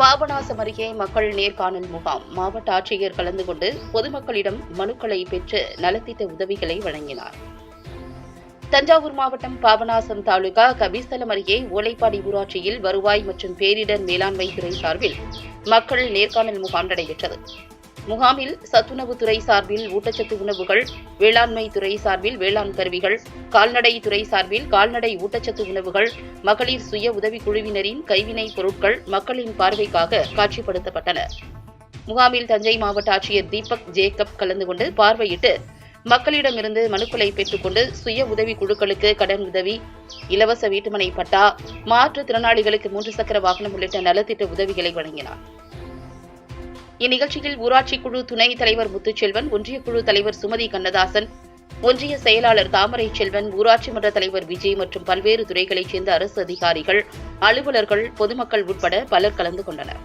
பாபநாசம் அருகே மக்கள் நேர்காணல் முகாம். மாவட்ட ஆட்சியர் கலந்து கொண்டு பொதுமக்களிடம் மனுக்களை பெற்று நலத்திட்ட உதவிகளை வழங்கினார். தஞ்சாவூர் மாவட்டம் பாபநாசம் தாலுகா கபிஸ்தலம் அருகே ஓலைப்பாடி ஊராட்சியில் வருவாய் மற்றும் பேரிடர் மேலாண்மை துறை சார்பில் மக்கள் நேர்காணல் முகாம் நடைபெற்றது. முகாமில் சத்துணவுத்துறை சார்பில் ஊட்டச்சத்து உணவுகள் வேளாண்மை துறை சார்பில் வேளாண் கருவிகள் கால்நடை துறை சார்பில் கால்நடை ஊட்டச்சத்து உணவுகள் மகளிர் சுய உதவிக்குழுவினரின் கைவினைப் பொருட்கள் மக்களின் பார்வைக்காக காட்சிப்படுத்தப்பட்டன. முகாமில் தஞ்சை மாவட்ட ஆட்சியர் தீபக் ஜேக்கப் கலந்து கொண்டு பார்வையிட்டு மக்களிடமிருந்து மனுக்களை பெற்றுக்கொண்டு சுய உதவி குழுக்களுக்கு கடன் உதவி இலவச வீட்டுமனை பட்டா மாற்றுத்திறனாளிகளுக்கு மூன்று சக்கர வாகனம் உள்ளிட்ட நலத்திட்ட உதவிகளை வழங்கினார். இந்நிகழ்ச்சியில் ஊராட்சி குழு துணைத் தலைவர் முத்துச்செல்வன் ஒன்றிய குழு தலைவர் சுமதி கண்ணதாசன் ஒன்றிய செயலாளர் தாமரை செல்வன் ஊராட்சி மன்ற தலைவர் விஜய் மற்றும் பல்வேறு துறைகளைச் சேர்ந்த அரசு அதிகாரிகள் அலுவலர்கள் பொதுமக்கள் உட்பட பலர் கலந்து கொண்டனர்.